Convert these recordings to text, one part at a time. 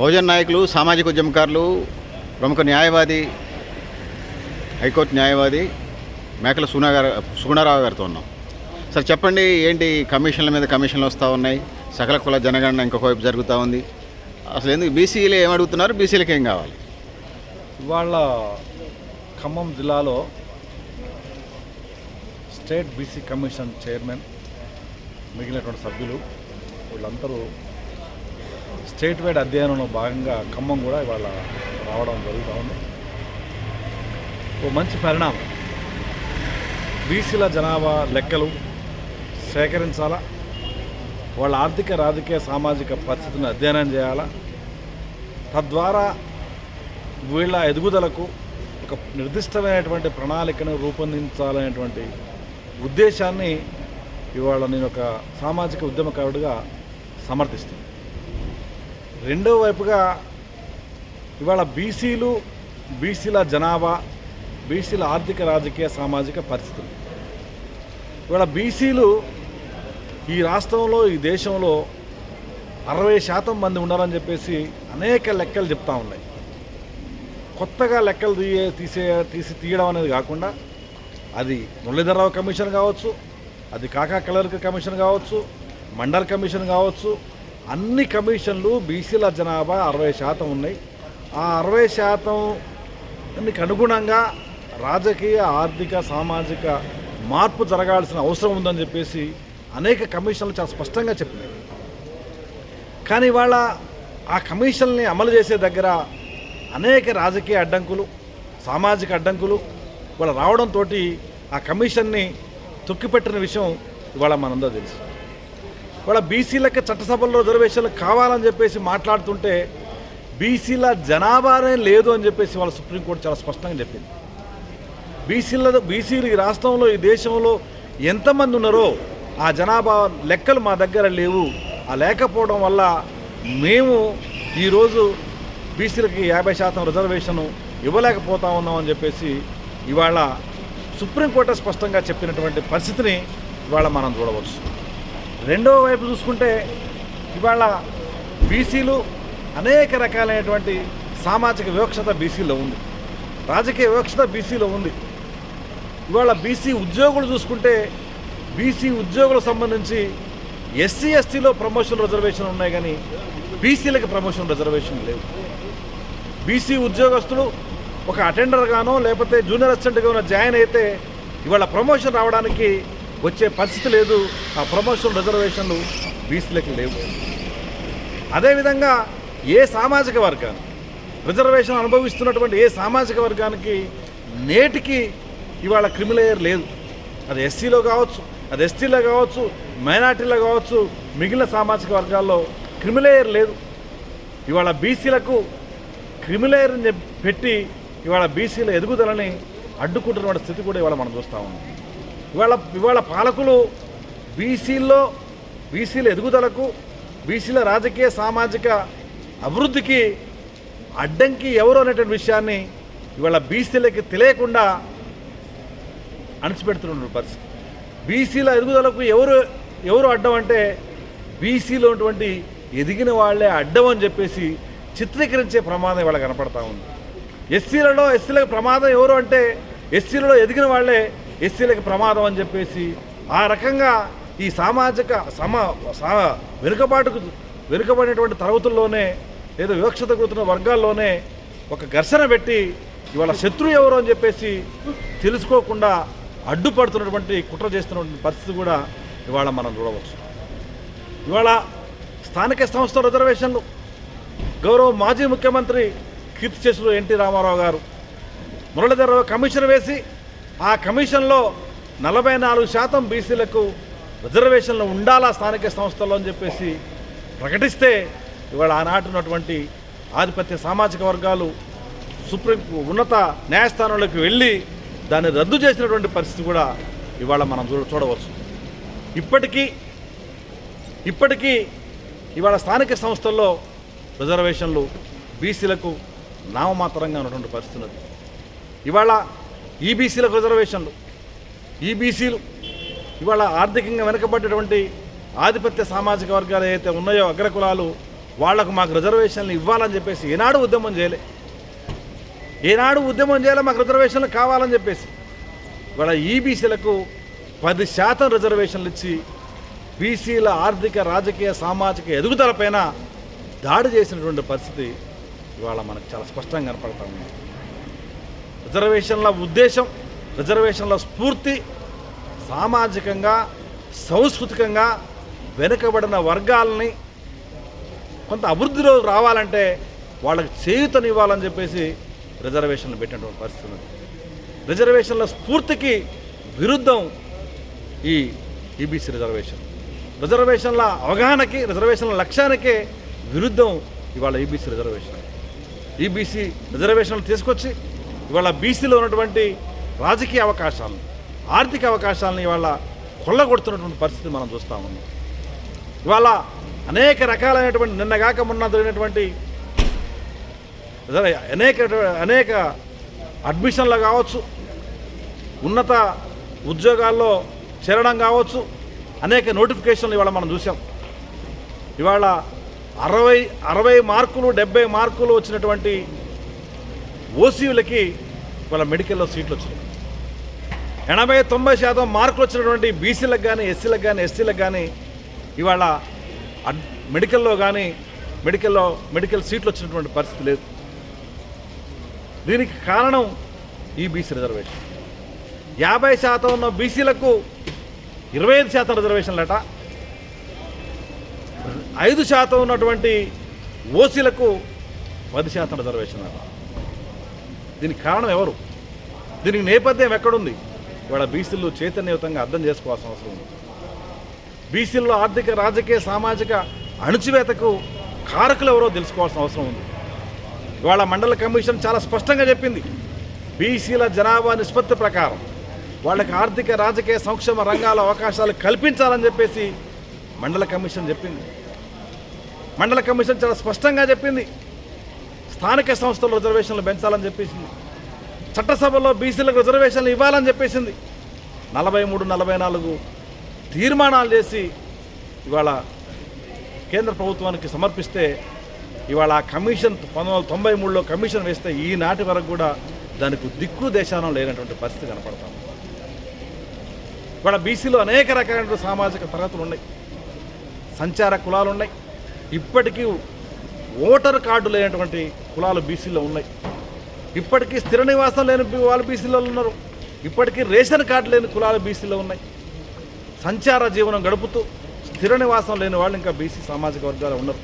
బహుజన్ నాయకులు సామాజిక ఉద్యమకారులు ప్రముఖ న్యాయవాది హైకోర్టు న్యాయవాది మేకల సునా గారు సుగుణారావు గారితో ఉన్నాం. సార్ చెప్పండి ఏంటి కమిషన్ల మీద కమిషన్లు వస్తూ ఉన్నాయి? సకల కుల జనగణన ఇంకొక వైపు జరుగుతూ ఉంది. అసలు ఎందుకు బీసీలు ఏమడుగుతున్నారు బీసీలకు ఏం కావాలి? ఇవాళ ఖమ్మం జిల్లాలో స్టేట్ బీసీ కమిషన్ చైర్మన్ మిగిలినటువంటి సభ్యులు వీళ్ళందరూ స్టేట్ వైడ్ అధ్యయనంలో భాగంగా ఖమ్మం కూడా ఇవాళ రావడం జరుగుతూ ఉంది. ఓ మంచి పరిణామం. బీసీల జనాభా లెక్కలు సేకరించాలా? వాళ్ళ ఆర్థిక రాజకీయ సామాజిక పరిస్థితిని అధ్యయనం చేయాలా? తద్వారా వీళ్ళ ఎదుగుదలకు ఒక నిర్దిష్టమైనటువంటి ప్రణాళికను రూపొందించాలనేటువంటి ఉద్దేశాన్ని ఇవాళ నేను ఒక సామాజిక ఉద్యమకారుడిగా సమర్థిస్తుంది రెండో వైపుగా ఇవాళ బీసీలు బీసీల జనాభా బీసీల ఆర్థిక రాజకీయ సామాజిక పరిస్థితులు. ఇవాళ బీసీలు ఈ రాష్ట్రంలో ఈ దేశంలో అరవై శాతం మంది ఉన్నారని చెప్పేసి అనేక లెక్కలు చెప్తా ఉన్నాయి. కొత్తగా లెక్కలు తీయే తీసే తీసి తీయడం అనేది కాకుండా అది మురళీధరరావు కమిషన్ కావచ్చు అది కాకా కలర్క కమిషన్ కావచ్చు మండల్ కమిషన్ కావచ్చు అన్ని కమిషన్లు బీసీల జనాభా అరవై శాతం ఉన్నాయి. ఆ అరవై శాతంకి అనుగుణంగా రాజకీయ ఆర్థిక సామాజిక మార్పు జరగాల్సిన అవసరం ఉందని చెప్పేసి అనేక కమిషన్లు చాలా స్పష్టంగా చెప్పినాయి. కానీ వాళ్ళ ఆ కమిషన్ని అమలు చేసే దగ్గర అనేక రాజకీయ అడ్డంకులు సామాజిక అడ్డంకులు ఇవాళ రావడంతో ఆ కమిషన్ని తొక్కిపెట్టిన విషయం ఇవాళ మనందరూ తెలుసు. వాళ్ళ బీసీలకు చట్టసభల్లో రిజర్వేషన్లు కావాలని చెప్పేసి మాట్లాడుతుంటే బీసీల జనాభానే లేదు అని చెప్పేసి వాళ్ళ సుప్రీంకోర్టు చాలా స్పష్టంగా చెప్పింది. బీసీల బీసీలు ఈ రాష్ట్రంలో ఈ దేశంలో ఎంతమంది ఉన్నారో ఆ జనాభా లెక్కలు మా దగ్గర లేవు. ఆ లేకపోవడం వల్ల మేము ఈరోజు బీసీలకి యాభై శాతం రిజర్వేషన్ ఇవ్వలేకపోతా ఉన్నామని చెప్పేసి ఇవాళ సుప్రీంకోర్టు స్పష్టంగా చెప్పినటువంటి పరిస్థితిని ఇవాళ మనం చూడవచ్చు. రెండవ వైపు చూసుకుంటే ఇవాళ బీసీలు అనేక రకాలైనటువంటి సామాజిక వివక్షత బీసీలో ఉంది. రాజకీయ వివక్షత బీసీలో ఉంది. ఇవాళ బీసీ ఉద్యోగులు చూసుకుంటే బీసీ ఉద్యోగులకు సంబంధించి ఎస్సీ ఎస్టీలో ప్రమోషన్ రిజర్వేషన్ ఉన్నాయి కానీ బీసీలకు ప్రమోషన్ రిజర్వేషన్ లేవు. బీసీ ఉద్యోగస్తులు ఒక అటెండర్గానో లేకపోతే జూనియర్ అసిస్టెంట్గానో జాయిన్ అయితే ఇవాళ ప్రమోషన్ రావడానికి వచ్చే పరిస్థితి లేదు. ఆ ప్రమోషన్ రిజర్వేషన్లు బీసీలకు లేవు. అదేవిధంగా ఏ సామాజిక వర్గాన్ని రిజర్వేషన్ అనుభవిస్తున్నటువంటి ఏ సామాజిక వర్గానికి నేటికి ఇవాళ క్రిమిలేయర్ లేదు. అది ఎస్సీలో కావచ్చు అది ఎస్టీలో కావచ్చు మైనార్టీలో కావచ్చు మిగిలిన సామాజిక వర్గాల్లో క్రిమిలేయర్ లేదు. ఇవాళ బీసీలకు క్రిమిలేయర్ని పెట్టి ఇవాళ బీసీల ఎదుగుదలని అడ్డుకుంటున్న స్థితి కూడా ఇవాళ మనం చూస్తూ ఉన్నాం. ఇవాళ ఇవాళ పాలకులు బీసీల్లో బీసీల ఎదుగుదలకు బీసీల రాజకీయ సామాజిక అభివృద్ధికి అడ్డంకి ఎవరు అనేటువంటి విషయాన్ని ఇవాళ బీసీలకి తెలియకుండా అణిచిపెడుతున్న పరిస్థితి. బీసీల ఎదుగుదలకు ఎవరు ఎవరు అడ్డం అంటే బీసీలో ఉన్నటువంటి ఎదిగిన వాళ్ళే అడ్డం అని చెప్పేసి చిత్రీకరించే ప్రమాదం ఇవాళ కనపడతా ఉంది. ఎస్సీలలో ఎస్సీలకు ప్రమాదం ఎవరు అంటే ఎస్సీలలో ఎదిగిన వాళ్ళే ఎస్సీలకు ప్రమాదం అని చెప్పేసి ఆ రకంగా ఈ సామాజిక సమ సా వెనుకబాటుకు వెనుకబడినటువంటి తరగతుల్లోనే లేదా వివక్షత గురుతున్న వర్గాల్లోనే ఒక ఘర్షణ పెట్టి ఇవాళ శత్రువు ఎవరు అని చెప్పేసి తెలుసుకోకుండా అడ్డుపడుతున్నటువంటి కుట్ర చేస్తున్నటువంటి పరిస్థితి కూడా ఇవాళ మనం చూడవచ్చు. ఇవాళ స్థానిక సంస్థల రిజర్వేషన్లు గౌరవ మాజీ ముఖ్యమంత్రి కీర్తిశేషులు ఎన్టీ రామారావు గారు మురళీధరరావు కమిషన్ వేసి ఆ కమిషన్లో నలభై నాలుగు శాతం బీసీలకు రిజర్వేషన్లు ఉండాలా స్థానిక సంస్థల్లో అని చెప్పేసి ప్రకటిస్తే ఇవాళ ఆనాటి ఉన్నటువంటి ఆధిపత్య సామాజిక వర్గాలు సుప్రీం ఉన్నత న్యాయస్థానంలోకి వెళ్ళి దాన్ని రద్దు చేసినటువంటి పరిస్థితి కూడా ఇవాళ మనం చూ చూడవచ్చు. ఇప్పటికీ ఇప్పటికీ ఇవాళ స్థానిక సంస్థల్లో రిజర్వేషన్లు బీసీలకు నామమాత్రంగా ఉన్నటువంటి పరిస్థితి ఉన్నది. ఇవాళ ఈబీసీలకు రిజర్వేషన్లు ఈబీసీలు ఇవాళ ఆర్థికంగా వెనుకబడ్డటువంటి ఆధిపత్య సామాజిక వర్గాలు ఏవైతే ఉన్నాయో అగ్రకులాలు వాళ్ళకు మాకు రిజర్వేషన్లు ఇవ్వాలని చెప్పేసి ఏనాడు ఉద్యమం చేయలే. ఏనాడు ఉద్యమం చేయాలి మాకు రిజర్వేషన్లు కావాలని చెప్పేసి. ఇవాళ ఈబీసీలకు పది శాతం రిజర్వేషన్లు ఇచ్చి బీసీల ఆర్థిక రాజకీయ సామాజిక ఎదుగుదలపైన దాడి చేసినటువంటి పరిస్థితి ఇవాళ మనకు చాలా స్పష్టంగా కనపడతా ఉంది. రిజర్వేషన్ల ఉద్దేశం రిజర్వేషన్ల స్ఫూర్తి సామాజికంగా సాంస్కృతికంగా వెనుకబడిన వర్గాలని కొంత అభివృద్ధిలో రావాలంటే వాళ్ళకి చేయూతనివ్వాలని చెప్పేసి రిజర్వేషన్లు పెట్టినటువంటి పరిస్థితి ఉంది రిజర్వేషన్ల స్ఫూర్తికి విరుద్ధం ఈ ఈబీసీ రిజర్వేషన్. రిజర్వేషన్ల అవగాహనకి రిజర్వేషన్ల లక్ష్యానికే విరుద్ధం ఇవాళ ఈబీసీ రిజర్వేషన్. ఈబీసీ రిజర్వేషన్లు తీసుకొచ్చి ఇవాళ బీసీలో ఉన్నటువంటి రాజకీయ అవకాశాలను ఆర్థిక అవకాశాలను ఇవాళ కొల్లగొడుతున్నటువంటి పరిస్థితి మనం చూస్తూ ఉన్నాం. ఇవాళ అనేక రకాలైనటువంటి నిన్నగాక మొన్న జరిగినటువంటి అనేక అనేక అడ్మిషన్లు కావచ్చు ఉన్నత ఉద్యోగాల్లో చేరడం కావచ్చు అనేక నోటిఫికేషన్లు ఇవాళ మనం చూసాం ఇవాళ అరవై అరవై మార్కులు డెబ్బై మార్కులు వచ్చినటువంటి ఓసీలకి వాళ్ళ మెడికల్లో సీట్లు వచ్చినాయి. ఎనభై తొంభై శాతం మార్కులు వచ్చినటువంటి బీసీలకు కానీ ఎస్సీలకు కానీ ఎస్టీలకు కానీ ఇవాళ మెడికల్లో కానీ మెడికల్లో మెడికల్ సీట్లు వచ్చినటువంటి పరిస్థితి లేదు. దీనికి కారణం ఈ బీసీ రిజర్వేషన్. యాభై శాతం ఉన్న బీసీలకు ఇరవై ఐదు శాతం రిజర్వేషన్లట ఐదు శాతం ఉన్నటువంటి ఓసీలకు పది శాతం రిజర్వేషన్ అట దీనికి కారణం ఎవరు? దీనికి నేపథ్యం ఎక్కడుంది? ఇవాళ బీసీలు చైతన్యయుతంగా అర్థం చేసుకోవాల్సిన అవసరం ఉంది. బీసీల్లో ఆర్థిక రాజకీయ సామాజిక అణుచివేతకు కారకులు ఎవరో తెలుసుకోవాల్సిన అవసరం ఉంది. ఇవాళ మండల కమిషన్ చాలా స్పష్టంగా చెప్పింది. బీసీల జనాభా నిష్పత్తి ప్రకారం వాళ్ళకి ఆర్థిక రాజకీయ సంక్షేమ రంగాల అవకాశాలు కల్పించాలని చెప్పేసి మండల కమిషన్ చెప్పింది. మండల కమిషన్ చాలా స్పష్టంగా చెప్పింది. స్థానిక సంస్థల రిజర్వేషన్లు పెంచాలని చెప్పేసింది. చట్టసభలో బీసీలకు రిజర్వేషన్లు ఇవ్వాలని చెప్పేసింది. నలభై మూడు నలభై నాలుగు తీర్మానాలు చేసి ఇవాళ కేంద్ర ప్రభుత్వానికి సమర్పిస్తే ఇవాళ ఆ కమిషన్ పంతొమ్మిది వందల తొంభై మూడులో కమిషన్ వేస్తే ఈనాటి వరకు కూడా దానికి దిక్కు దేశానం లేనటువంటి పరిస్థితి కనపడతాం ఇవాళ బీసీలో అనేక రకాలైన సామాజిక తరగతులు ఉన్నాయి. సంచార కులాలు ఉన్నాయి. ఇప్పటికీ ఓటర్ కార్డు లేనటువంటి కులాలు బీసీలో ఉన్నాయి. ఇప్పటికీ స్థిర నివాసం లేని వాళ్ళు బీసీలలో ఉన్నారు. ఇప్పటికీ రేషన్ కార్డు లేని కులాలు బీసీలో ఉన్నాయి. సంచార జీవనం గడుపుతూ స్థిర నివాసం లేని వాళ్ళు ఇంకా బీసీ సామాజిక వర్గాలు ఉన్నారు.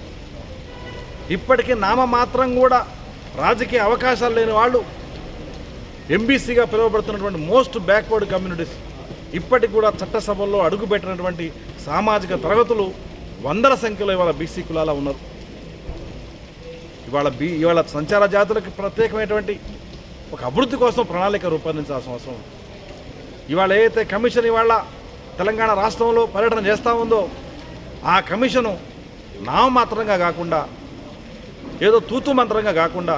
ఇప్పటికీ నామమాత్రం కూడా రాజకీయ అవకాశాలు లేని వాళ్ళు ఎంబీసీగా పిలువబడుతున్నటువంటి మోస్ట్ బ్యాక్వర్డ్ కమ్యూనిటీస్ ఇప్పటికి కూడా చట్టసభల్లో అడుగుపెట్టినటువంటి సామాజిక తరగతులు వందల సంఖ్యలో ఇవాళ బీసీ కులాల ఉన్నారు. ఇవాళ బీ ఇవాళ సంచార జాతులకు ప్రత్యేకమైనటువంటి ఒక అభివృద్ధి కోసం ప్రణాళిక రూపొందించాల్సిన అవసరం. ఉంది ఇవాళ ఏదైతే కమిషన్ ఇవాళ తెలంగాణ రాష్ట్రంలో పర్యటన చేస్తూ ఉందో ఆ కమిషను నామమాత్రంగా కాకుండా ఏదో తూతు మంత్రంగా కాకుండా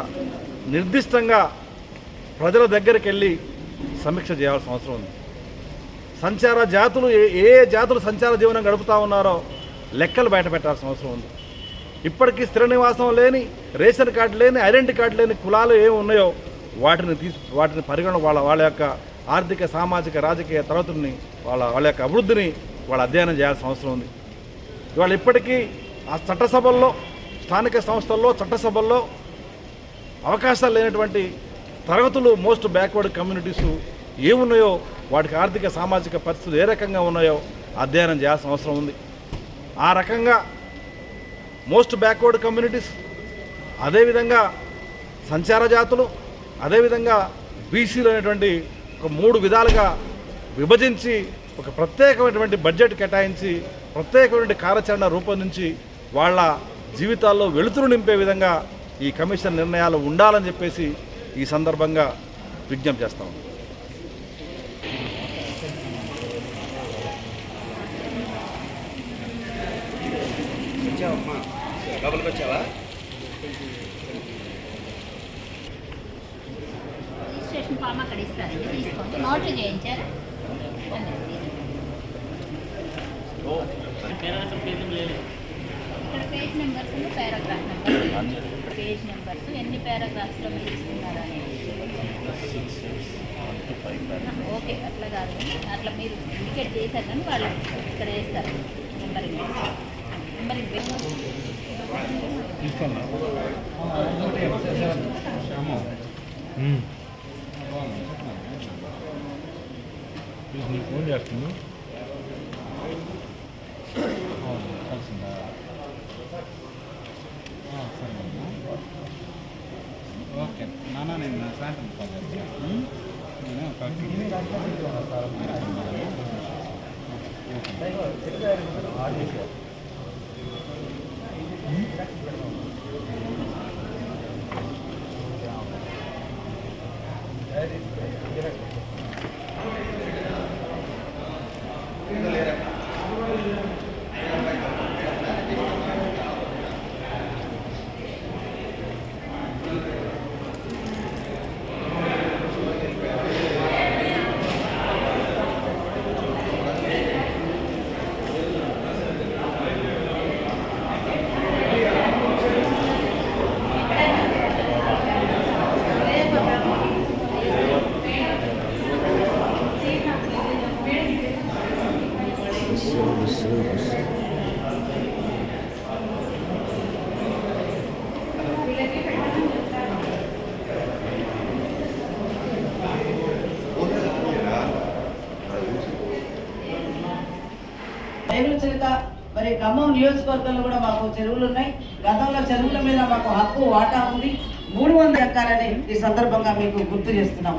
నిర్దిష్టంగా ప్రజల దగ్గరికి వెళ్ళి సమీక్ష చేయాల్సిన అవసరం ఉంది. సంచార జాతులు ఏ ఏ జాతులు సంచార జీవనం గడుపుతూ ఉన్నారో లెక్కలు బయట పెట్టాల్సిన అవసరం ఉంది. ఇప్పటికీ స్థిర నివాసం లేని రేషన్ కార్డు లేని ఐడెంటిటీ కార్డు లేని కులాలు ఏమి ఉన్నాయో వాటిని తీసు వాటిని పరిగణ వాళ్ళ వాళ్ళ యొక్క ఆర్థిక సామాజిక రాజకీయ తరగతుల్ని వాళ్ళ వాళ్ళ యొక్క అభివృద్ధిని వాళ్ళు అధ్యయనం చేయాల్సిన అవసరం ఉంది. ఇవాళ ఇప్పటికీ ఆ చట్టసభల్లో స్థానిక సంస్థల్లో చట్టసభల్లో అవకాశాలు లేనటువంటి తరగతులు మోస్ట్ బ్యాక్వర్డ్ కమ్యూనిటీస్ ఏమున్నాయో వాటికి ఆర్థిక సామాజిక పరిస్థితులు ఏ రకంగా ఉన్నాయో అధ్యయనం చేయాల్సిన అవసరం ఉంది. ఆ రకంగా మోస్ట్ బ్యాక్వర్డ్ కమ్యూనిటీస్ అదేవిధంగా సంచార జాతులు అదేవిధంగా బీసీలు అనేటువంటి ఒక మూడు విధాలుగా విభజించి ఒక ప్రత్యేకమైనటువంటి బడ్జెట్ కేటాయించి ప్రత్యేకమైన కార్యాచరణ రూపొందించి వాళ్ళ జీవితాల్లో వెలుతురు నింపే విధంగా ఈ కమిషన్ నిర్ణయాలు ఉండాలని చెప్పేసి ఈ సందర్భంగా విజ్ఞప్తి చేస్తాం లోపలికి వచ్చావా? రిజిస్ట్రేషన్ ఫామ్ అక్కడ ఇస్తారండి తీసుకోండి. నోట్లు చేయించారా. ఇక్కడ page numbers paragraph number page numbers ఎన్ని పారాగ్రాఫ్స్లో మీరు ఇస్తున్నారు అనేది ఓకే అట్లా కాదు. అట్లా మీరు ఇండికేట్ చేశారు కానీ వాళ్ళు ఇక్కడ వేస్తారు. నెంబరింగ్ నెంబరింగ్ ఫోన్ చేస్తుంది కలిసిందా సరే ఓకే నాన్న నేను సాయంత్రం కాల్ చేస్తాను నేను రేగుల చిలుక మరి ఖమ్మం నియోజకవర్గంలో కూడా మాకు చెరువులు ఉన్నాయి. గతంలో చెరువుల మీద మాకు హక్కు వాటా ఉంది. మూడు వందల ఎక్కాలని ఈ సందర్భంగా మీకు గుర్తు చేస్తున్నాం.